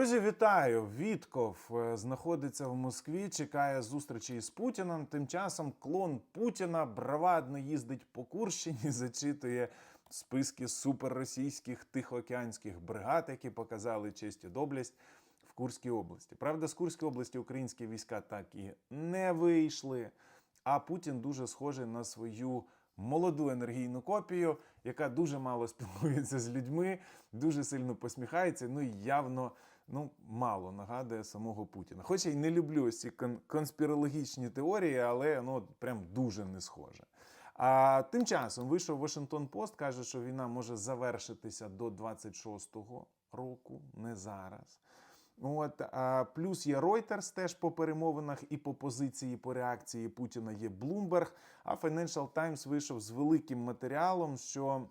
Друзі, вітаю! Вітков е, знаходиться в Москві, чекає зустрічі із Путіним. Тим часом клон Путіна бравадно їздить по Курщині, зачитує списки суперросійських тихоокеанських бригад, які показали честь і доблесть в Курській області. Правда, з Курської області українські війська так і не вийшли. А Путін дуже схожий на свою молоду енергійну копію, яка дуже мало спілкується з людьми, дуже сильно посміхається. Ну і явно ну, мало нагадує самого Путіна. Хоча й не люблю ось ці конспірологічні теорії, але ну, прям дуже не схоже. А тим часом вийшов Вашингтон Пост, каже, що війна може завершитися до 26-го року, не зараз. От, а, плюс є Reuters теж по перемовинах і по позиції, по реакції Путіна є Bloomberg, а Financial Times вийшов з великим матеріалом, що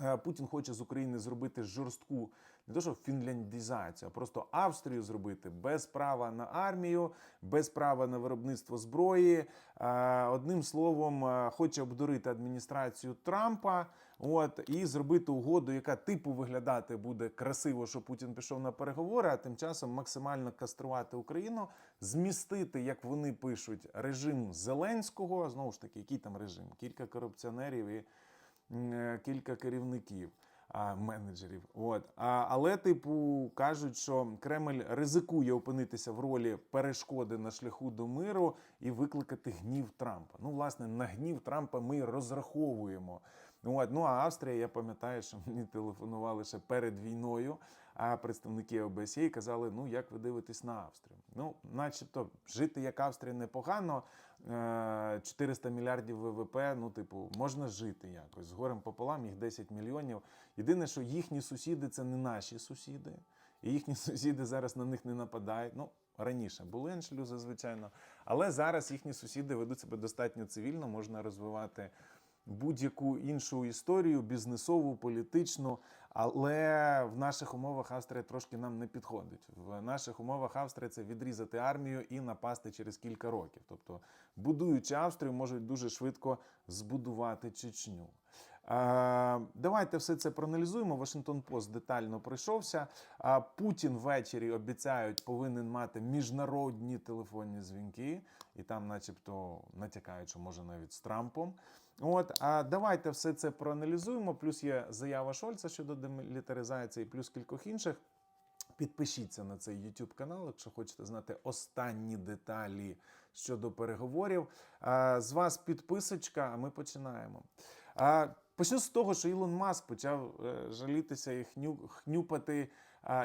е, Путін хоче з України зробити жорстку не то, що фінляндізацію, а просто Австрію зробити без права на армію, без права на виробництво зброї. Е, Одним словом, е, хоче обдурити адміністрацію Трампа. От і зробити угоду, яка типу виглядати буде красиво, що Путін пішов на переговори, а тим часом максимально каструвати Україну, змістити, як вони пишуть, режим Зеленського. Знову ж таки, який там режим? Кілька корупціонерів і е, кілька керівників. Менеджерів, от але, типу, кажуть, що Кремль ризикує опинитися в ролі перешкоди на шляху до миру і викликати гнів Трампа. Ну, власне, на гнів Трампа ми розраховуємо. От, ну а Австрія, я пам'ятаю, що мені телефонували ще перед війною, а представники ОБСЄ казали: ну як ви дивитесь на Австрію? Ну, начебто, жити як Австрія непогано, 400 мільярдів ВВП, ну, типу, можна жити якось. З горем пополам їх 10 мільйонів. Єдине, що їхні сусіди це не наші сусіди, і їхні сусіди зараз на них не нападають. Ну, раніше були аншлюзи, звичайно, але зараз їхні сусіди ведуть себе достатньо цивільно, можна розвивати будь-яку іншу історію, бізнесову, політичну. Але в наших умовах Австрія трошки нам не підходить. В наших умовах Австрія це відрізати армію і напасти через кілька років. Тобто, будуючи Австрію, можуть дуже швидко збудувати Чечню. Давайте все це проаналізуємо. Вашингтон Пост детально пройшовся. А Путін ввечері обіцяють повинен мати міжнародні телефонні дзвінки, і там, начебто, натякають, що може навіть з Трампом. От, а давайте все це проаналізуємо. Плюс є заява Шольца щодо демілітаризації, плюс кількох інших. Підпишіться на цей YouTube канал, якщо хочете знати останні деталі щодо переговорів. З вас підписочка, а ми починаємо. Почну з того, що Ілон Маск почав е, жалітися і хню, хнюпати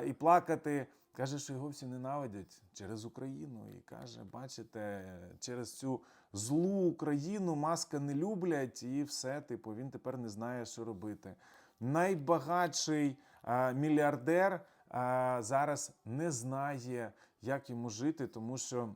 і плакати. Каже, що його всі ненавидять через Україну. І каже: бачите, через цю злу Україну маска не люблять, і все, типу, він тепер не знає, що робити. Найбагатший а, мільярдер а, зараз не знає, як йому жити, тому що.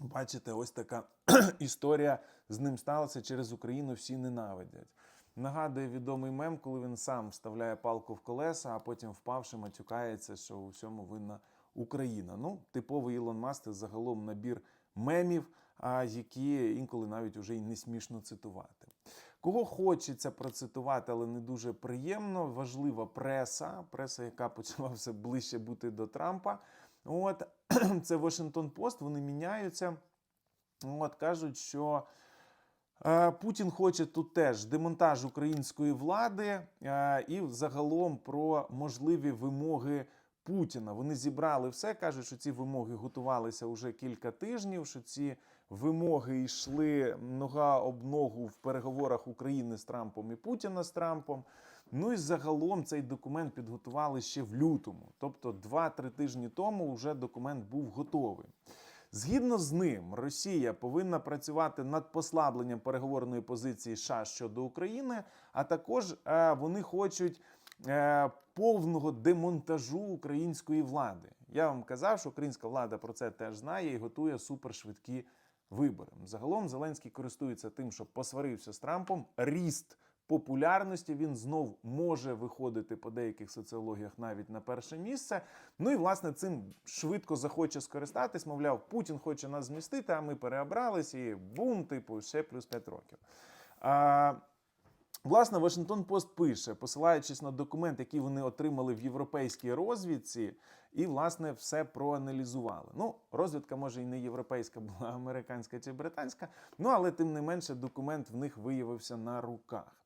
Бачите, ось така історія з ним сталася через Україну. Всі ненавидять. Нагадує відомий мем, коли він сам вставляє палку в колеса, а потім впавши, матюкається, що у всьому винна Україна. Ну, типовий Ілон Маск загалом набір мемів, а які інколи навіть уже й не смішно цитувати. Кого хочеться процитувати, але не дуже приємно. Важлива преса, преса, яка почала все ближче бути до Трампа. От це Washington Post, вони міняються. От кажуть, що е, Путін хоче тут теж демонтаж української влади е, і загалом про можливі вимоги Путіна. Вони зібрали все, кажуть, що ці вимоги готувалися вже кілька тижнів. Що ці вимоги йшли нога об ногу в переговорах України з Трампом і Путіна з Трампом. Ну і загалом цей документ підготували ще в лютому, тобто 2-3 тижні тому вже документ був готовий. Згідно з ним, Росія повинна працювати над послабленням переговорної позиції США щодо України, а також е, вони хочуть е, повного демонтажу української влади. Я вам казав, що українська влада про це теж знає і готує супершвидкі вибори. Загалом Зеленський користується тим, що посварився з Трампом. Ріст популярності він знов може виходити по деяких соціологіях навіть на перше місце. Ну і власне цим швидко захоче скористатись. Мовляв, Путін хоче нас змістити, а ми переобрались і бум, типу, ще плюс 5 років. А, Власне, Вашингтон Пост пише, посилаючись на документ, який вони отримали в європейській розвідці, і, власне, все проаналізували. Ну, розвідка може і не європейська, була американська чи британська, ну але тим не менше документ в них виявився на руках.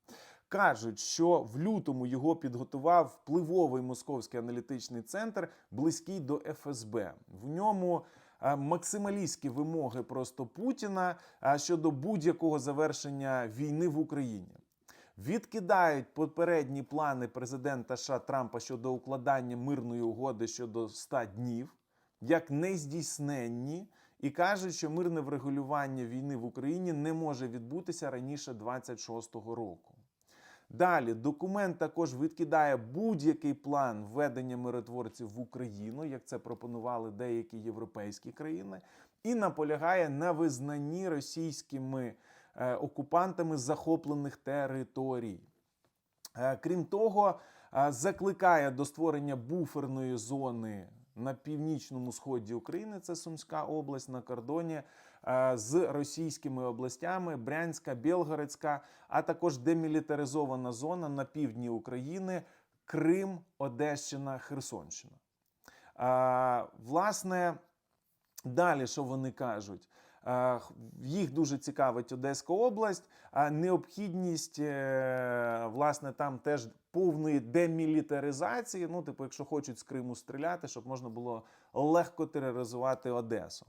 Кажуть, що в лютому його підготував впливовий московський аналітичний центр, близький до ФСБ. В ньому е, максималістські вимоги просто Путіна е, щодо будь-якого завершення війни в Україні. Відкидають попередні плани президента США Трампа щодо укладання мирної угоди щодо 100 днів, як нездійсненні, і кажуть, що мирне врегулювання війни в Україні не може відбутися раніше 26-го року. Далі документ також відкидає будь-який план введення миротворців в Україну, як це пропонували деякі європейські країни, і наполягає на визнанні російськими окупантами захоплених територій. Е, Крім того, е, закликає до створення буферної зони на північному сході України, це Сумська область на кордоні е, з російськими областями Брянська, Білгородська, а також демілітаризована зона на півдні України, Крим, Одещина, Херсонщина. Е, Власне, Далі, що вони кажуть? Е, Їх дуже цікавить Одеська область, а необхідність е, власне там теж повної демілітаризації. Ну, типу, якщо хочуть з Криму стріляти, щоб можна було легко тероризувати Одесу.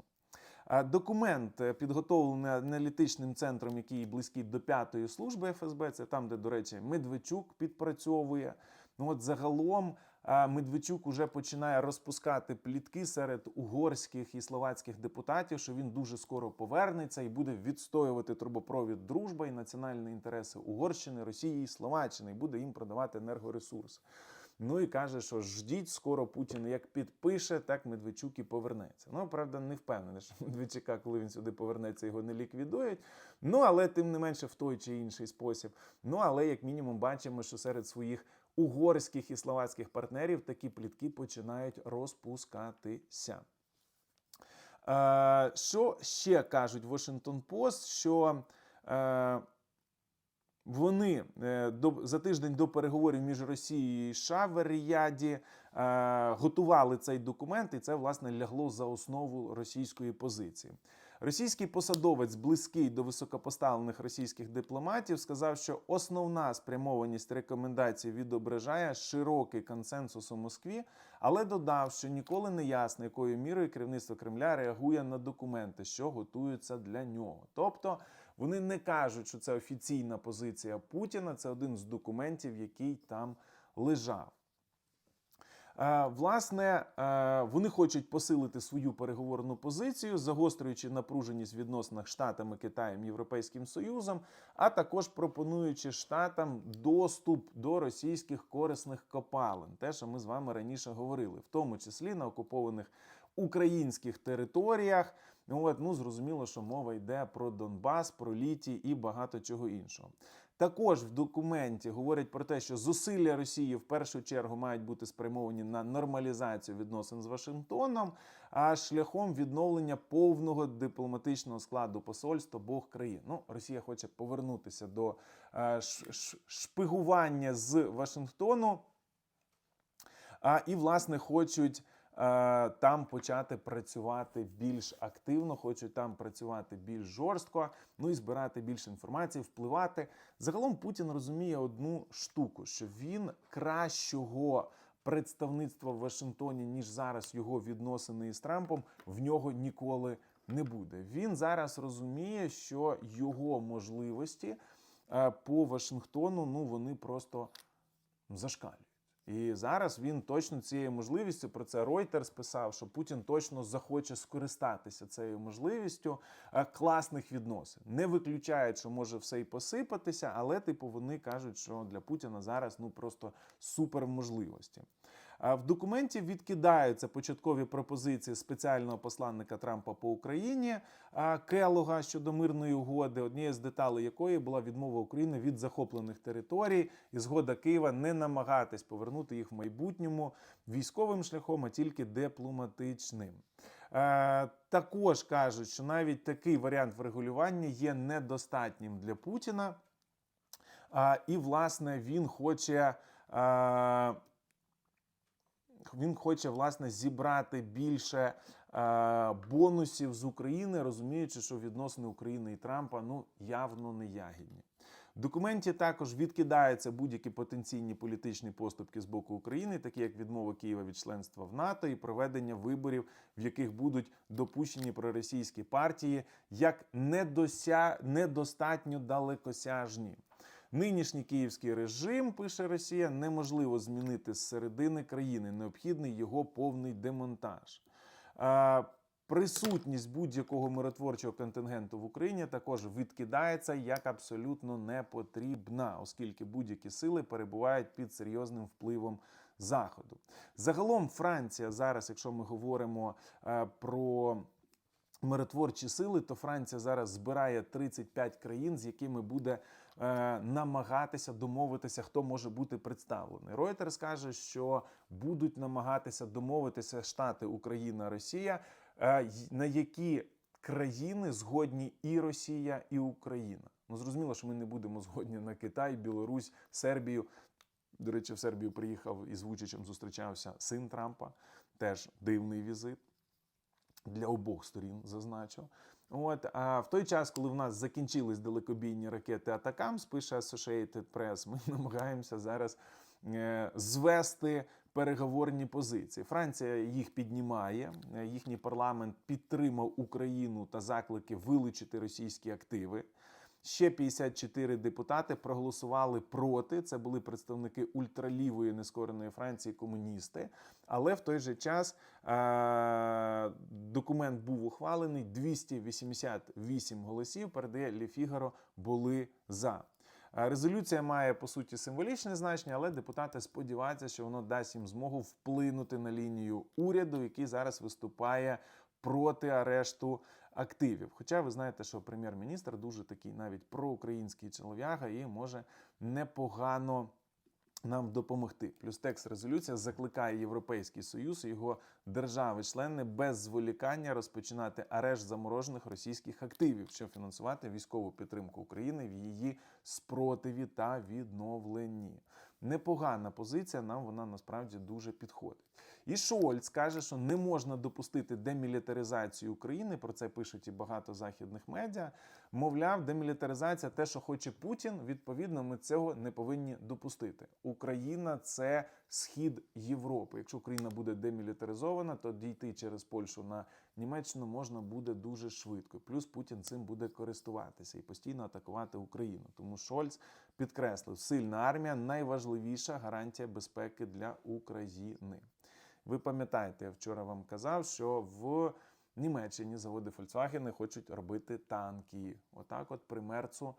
Е, Документ підготовлений аналітичним центром, який близький до п'ятої служби ФСБ. Це там, де, до речі, Медведчук підпрацьовує. Ну от загалом Медведчук уже починає розпускати плітки серед угорських і словацьких депутатів, що він дуже скоро повернеться і буде відстоювати трубопровід дружба і національні інтереси Угорщини, Росії і Словаччини, і буде їм продавати енергоресурси. Ну і каже, що ждіть скоро Путін як підпише, так Медведчук і повернеться. Ну, правда, не впевнений, що Медведчука, коли він сюди повернеться, його не ліквідують. Ну, але тим не менше в той чи інший спосіб. Ну, але як мінімум бачимо, що серед своїх угорських і словацьких партнерів такі плітки починають розпускатися. Е, що ще кажуть Washington Post, що е, вони е, за тиждень до переговорів між Росією і США в Ріяді готували цей документ, і це власне лягло за основу російської позиції. Російський посадовець, близький до високопоставлених російських дипломатів, сказав, що основна спрямованість рекомендацій відображає широкий консенсус у Москві, але додав, що ніколи не ясно, якою мірою керівництво Кремля реагує на документи, що готуються для нього. Тобто вони не кажуть, що це офіційна позиція Путіна, це один з документів, який там лежав. Е, Власне, е, вони хочуть посилити свою переговорну позицію, загострюючи напруженість в відносинах Штатами, Китаєм, Європейським Союзом, а також пропонуючи Штатам доступ до російських корисних копалин, те, що ми з вами раніше говорили, в тому числі на окупованих українських територіях. От, ну зрозуміло, що мова йде про Донбас, про літій і багато чого іншого. Також в документі говорять про те, що зусилля Росії в першу чергу мають бути спрямовані на нормалізацію відносин з Вашингтоном, а шляхом відновлення повного дипломатичного складу посольств обох країн. Ну, Росія хоче повернутися до е, шпигування з Вашингтону. А, і, власне, хочуть там почати працювати більш активно, хочуть там працювати більш жорстко, ну і збирати більше інформації, впливати. Загалом Путін розуміє одну штуку, що він кращого представництва в Вашингтоні, ніж зараз його відносини із Трампом, в нього ніколи не буде. Він зараз розуміє, що його можливості е, по Вашингтону ну вони просто зашкалюють. І зараз він точно цією можливістю про це Reuters писав, що Путін точно захоче скористатися цією можливістю е, класних відносин. Не виключають, що може все і посипатися, але типу вони кажуть, що для Путіна зараз ну просто супер можливості. В документі відкидаються початкові пропозиції спеціального посланника Трампа по Україні Келога щодо мирної угоди, однією з деталей якої була відмова України від захоплених територій і згода Києва не намагатись повернути їх в майбутньому військовим шляхом, а тільки дипломатичним. Також кажуть, що навіть такий варіант врегулювання є недостатнім для Путіна. І, власне, він хоче. Він хоче власне зібрати більше е, бонусів з України, розуміючи, що відносини України і Трампа ну явно не ягідні. В документі також відкидаються будь-які потенційні політичні поступки з боку України, такі як відмова Києва від членства в НАТО і проведення виборів, в яких будуть допущені проросійські партії, як недося... недостатньо далекосяжні. Нинішній київський режим, пише Росія, неможливо змінити з середини країни. Необхідний його повний демонтаж. Присутність будь-якого миротворчого контингенту в Україні також відкидається як абсолютно непотрібна, оскільки будь-які сили перебувають під серйозним впливом Заходу. Загалом, Франція зараз, якщо ми говоримо е, про миротворчі сили, то Франція зараз збирає 35 країн, з якими буде е, намагатися домовитися, хто може бути представлений. Reuters каже, що будуть намагатися домовитися Штати, Україна, Росія, е, на які країни згодні і Росія, і Україна. Ну зрозуміло, що ми не будемо згодні на Китай, Білорусь, Сербію. До речі, в Сербію приїхав із Вучичем зустрічався син Трампа. Теж дивний візит для обох сторін, зазначу. От а в той час, коли в нас закінчились далекобійні ракети Атакамс, пише Associated Press, ми намагаємося зараз е, звести переговорні позиції. Франція їх піднімає. е, Їхній парламент підтримав Україну та заклики вилучити російські активи. Ще 54 депутати проголосували проти. Це були представники ультралівої нескореної Франції, комуністи. Але в той же час е- документ був ухвалений. 288 голосів передає Лі Фігаро були за. Е, Резолюція має по суті символічне значення, але депутати сподіваються, що воно дасть їм змогу вплинути на лінію уряду, який зараз виступає проти арешту активів. Хоча ви знаєте, що прем'єр-міністр дуже такий навіть проукраїнський чолов'яга і може непогано. Нам допомогти. Плюс текст резолюція закликає Європейський Союз і його держави-члени без зволікання розпочинати арешт заморожених російських активів, щоб фінансувати військову підтримку України в її спротиві та відновленні. Непогана позиція, нам вона насправді дуже підходить. І Шольц каже, що не можна допустити демілітаризацію України. Про це пишуть і багато західних медіа. Мовляв, демілітаризація те, що хоче Путін. Відповідно, ми цього не повинні допустити. Україна це схід Європи. Якщо Україна буде демілітаризована, то дійти через Польщу на Німеччину можна буде дуже швидко. Плюс Путін цим буде користуватися і постійно атакувати Україну. Тому Шольц підкреслив, сильна армія найважливіша гарантія безпеки для України. Ви пам'ятаєте, я вчора вам казав, що в Німеччині заводи Volkswagen хочуть робити танки. Отак, от при Мерцу,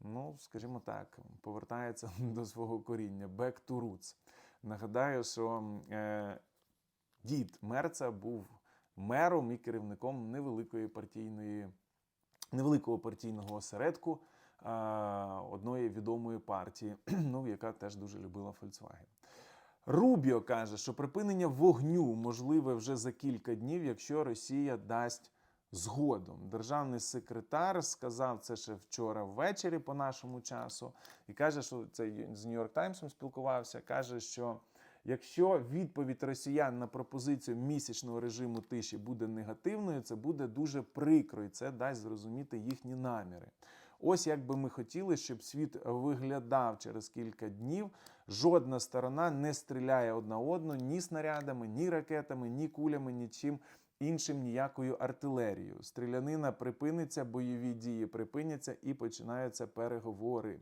ну скажімо так, повертається до свого коріння. Back to roots. Нагадаю, що е, дід Мерца був мером і керівником невеликої партійної, невеликого партійного осередку одної відомої партії, ну, яка теж дуже любила Volkswagen. Рубіо каже, що припинення вогню можливе вже за кілька днів, якщо Росія дасть згоду. Державний секретар сказав це ще вчора ввечері по нашому часу, і каже, що це з Нью-Йорк Таймсом спілкувався. каже, що якщо відповідь росіян на пропозицію місячного режиму тиші буде негативною, це буде дуже прикро, і це дасть зрозуміти їхні наміри. Ось як би ми хотіли, щоб світ виглядав через кілька днів. Жодна сторона не стріляє одна одну ні снарядами, ні ракетами, ні кулями, нічим іншим, ніякою артилерією. Стрілянина припиниться, бойові дії припиняться і починаються переговори.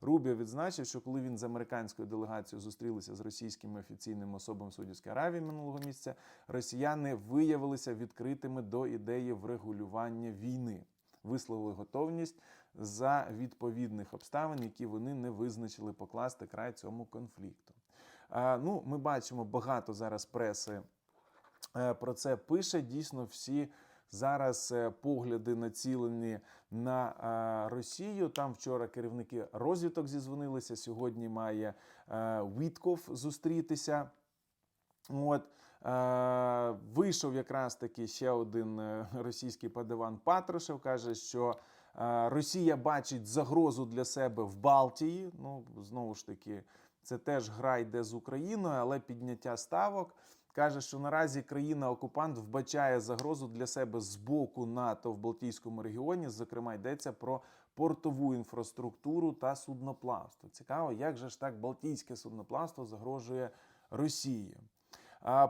Рубіо відзначив, що коли він з американською делегацією зустрілися з російськими офіційними особами Саудівської Аравії минулого місяця, росіяни виявилися відкритими до ідеї врегулювання війни, висловили готовність за відповідних обставин, які вони не визначили покласти край цьому конфлікту. Ну, ми бачимо багато зараз преси е, про це пише. Дійсно, всі зараз е, погляди націлені на е, Росію. Там вчора керівники розвиток зізвонилися. Сьогодні має Вітков зустрітися. От вийшов якраз таки ще один е, російський падаван Патрушев. каже, що Е, Росія бачить загрозу для себе в Балтії. Ну, знову ж таки, це теж гра йде з Україною, але підняття ставок. Каже, що наразі країна-окупант вбачає загрозу для себе з боку НАТО в Балтійському регіоні. Зокрема, йдеться про портову інфраструктуру та судноплавство. Цікаво, як же ж так Балтійське судноплавство загрожує Росії.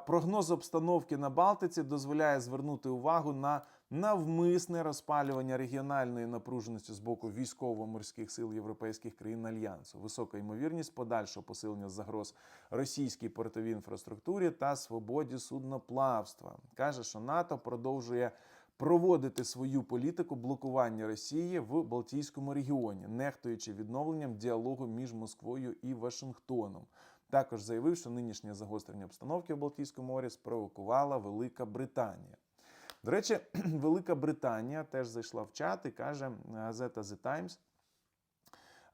Прогноз обстановки на Балтиці дозволяє звернути увагу на навмисне розпалювання регіональної напруженості з боку військово-морських сил європейських країн альянсу, висока ймовірність подальшого посилення загроз російській портовій інфраструктурі та свободі судноплавства. каже, що НАТО продовжує проводити свою політику блокування Росії в Балтійському регіоні, нехтуючи відновленням діалогу між Москвою і Вашингтоном. Також заявив, що нинішнє загострення обстановки в Балтійському морі спровокувала Велика Британія. До речі, Велика Британія теж зайшла в чат і каже газета The Times,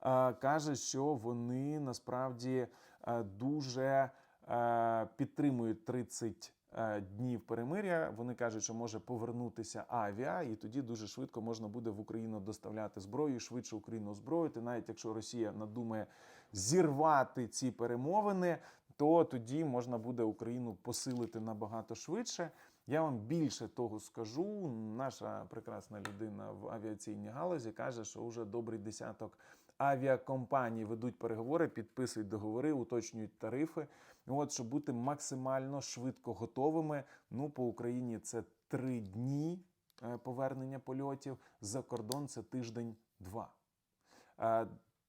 е, каже, що вони насправді е, дуже е, підтримують 30 е, днів перемиря. Вони кажуть, що може повернутися авіа, і тоді дуже швидко можна буде в Україну доставляти зброю, швидше Україну озброїти. Навіть якщо Росія надумає зірвати ці перемовини, то тоді можна буде Україну посилити набагато швидше. Я вам більше того скажу. Наша прекрасна людина в авіаційній галузі каже, що вже добрий десяток авіакомпаній ведуть переговори, підписують договори, уточнюють тарифи. От щоб бути максимально швидко готовими. Ну по Україні це три дні е, повернення польотів. За кордон це тиждень-два.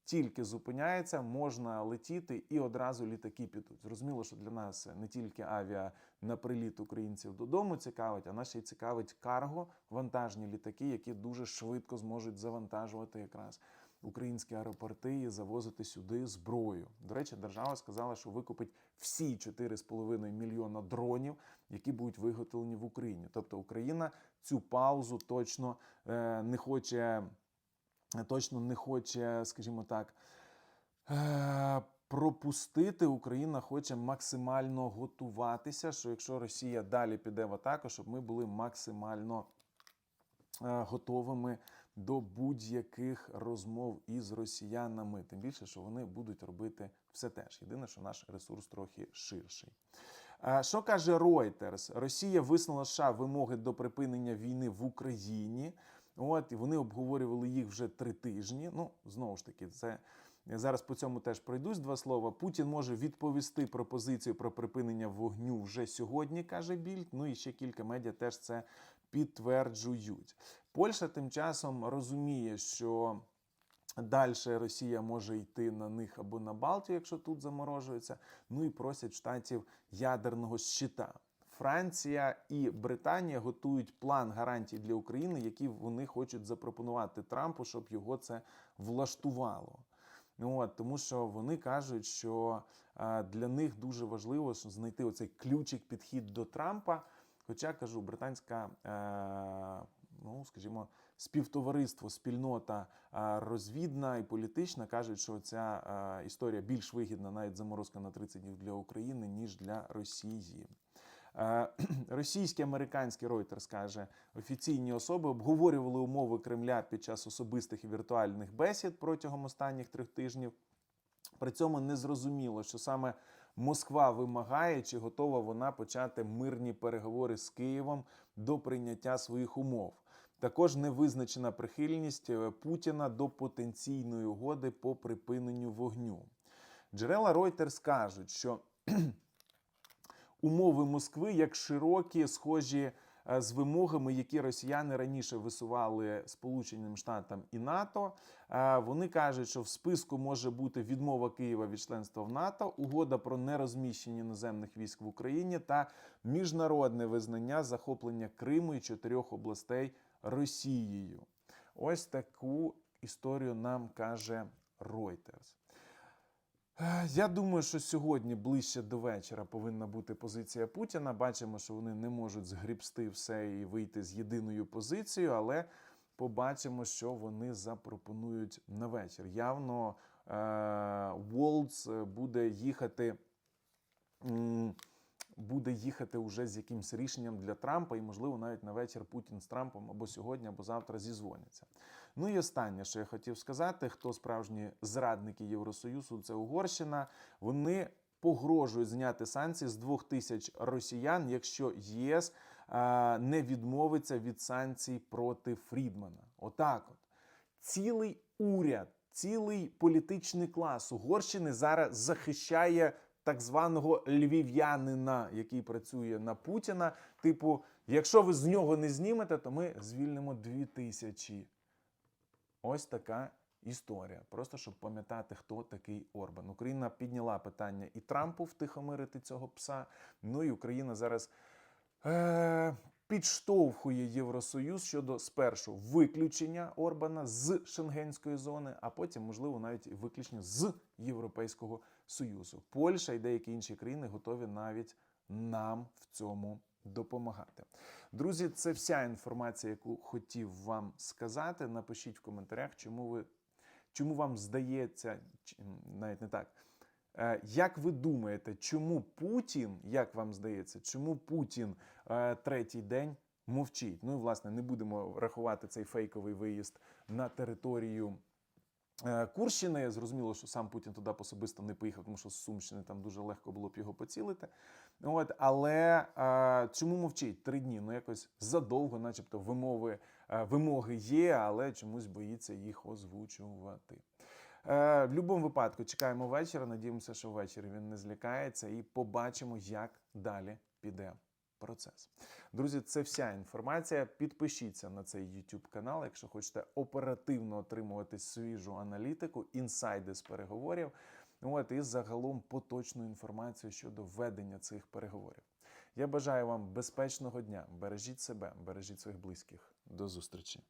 Тільки зупиняється, можна летіти і одразу літаки підуть. Зрозуміло, що для нас не тільки авіа на приліт українців додому цікавить, а нас ще й цікавить карго, вантажні літаки, які дуже швидко зможуть завантажувати якраз українські аеропорти і завозити сюди зброю. До речі, держава сказала, що викупить всі 4,5 мільйона дронів, які будуть виготовлені в Україні. Тобто Україна цю паузу точно е, не хоче точно не хоче, скажімо так, е, пропустити. Україна хоче максимально готуватися, що якщо Росія далі піде в атаку, щоб ми були максимально е, готовими до будь-яких розмов із росіянами. Тим більше, що вони будуть робити все теж. Єдине, що наш ресурс трохи ширший. Е, Що каже Reuters? Росія висунула США вимоги до припинення війни в Україні. От і вони обговорювали їх вже три тижні. Ну знову ж таки, це зараз по цьому теж пройдусь два слова. Путін може відповісти пропозицію про припинення вогню вже сьогодні, каже Більд. Ну і ще кілька медіа теж це підтверджують. Польща тим часом розуміє, що. Далі Росія може йти на них або на Балтію, якщо тут заморожується. Ну і просять штатів ядерного щита. Франція і Британія готують план гарантій для України, які вони хочуть запропонувати Трампу, щоб його це влаштувало. От, тому що вони кажуть, що е, для них дуже важливо знайти оцей ключик підхід до Трампа. Хоча кажу, британська, е, ну скажімо, співтовариство, спільнота е, розвідна і політична кажуть, що ця історія більш вигідна, навіть заморозка на 30 днів для України, ніж для Росії. Е, Російський американський Reuters каже, офіційні особи обговорювали умови Кремля під час особистих і віртуальних бесід протягом останніх трьох тижнів. При цьому не зрозуміло, що саме Москва вимагає, чи готова вона почати мирні переговори з Києвом до прийняття своїх умов. Також не визначена прихильність е, Путіна до потенційної угоди по припиненню вогню. Джерела Reuters кажуть, що умови Москви як широкі, схожі е, з вимогами, які росіяни раніше висували Сполученим Штатам і НАТО. Е, Вони кажуть, що в списку може бути відмова Києва від членства в НАТО, угода про нерозміщення іноземних військ в Україні та міжнародне визнання захоплення Криму і чотирьох областей Росією. Ось таку історію нам каже Reuters. Е, Я думаю, що сьогодні ближче до вечора повинна бути позиція Путіна. Бачимо, що вони не можуть згрібсти все і вийти з єдиною позицією, але побачимо, що вони запропонують на вечір. Явно е, Волц буде їхати. Буде їхати уже з якимсь рішенням для Трампа, і, можливо, навіть на вечір Путін з Трампом або сьогодні, або завтра зізвоняться. Ну і останнє, що я хотів сказати, хто справжні зрадники Євросоюзу, це Угорщина. Вони погрожують зняти санкції з двох тисяч росіян, якщо ЄС е, не відмовиться від санкцій проти Фрідмана. Отак, от цілий уряд, цілий політичний клас Угорщини зараз захищає так званого львів'янина, який працює на Путіна. Типу, якщо ви з нього не знімете, то ми звільнимо дві тисячі. Ось така історія. Просто щоб пам'ятати, хто такий Орбан. Україна підняла питання і Трампу втихомирити цього пса. Ну і Україна зараз е- підштовхує Євросоюз щодо спершу виключення Орбана з Шенгенської зони, а потім, можливо, навіть виключення з Європейського Союзу. Польща і деякі інші країни готові навіть нам в цьому допомагати. Друзі, це вся інформація, яку хотів вам сказати. Напишіть в коментарях, чому ви чому вам здається, навіть не так. Е, Як ви думаєте, чому Путін, як вам здається, чому Путін е, третій день мовчить? Ну і власне не будемо рахувати цей фейковий виїзд на територію Курщини. Зрозуміло, що сам Путін туди особисто не поїхав, тому що з Сумщини там дуже легко було б його поцілити. От, але е, чому мовчить три дні? Ну якось задовго, начебто, вимови, е, вимоги є, але чомусь боїться їх озвучувати. Е, в будь-якому випадку чекаємо вечора. Надіємося, що ввечері він не злякається, і побачимо, як далі піде процес. Друзі, це вся інформація. Підпишіться на цей YouTube канал, якщо хочете оперативно отримувати свіжу аналітику, інсайди з переговорів. От і загалом поточну інформацію щодо ведення цих переговорів. Я бажаю вам безпечного дня. Бережіть себе, бережіть своїх близьких. До зустрічі.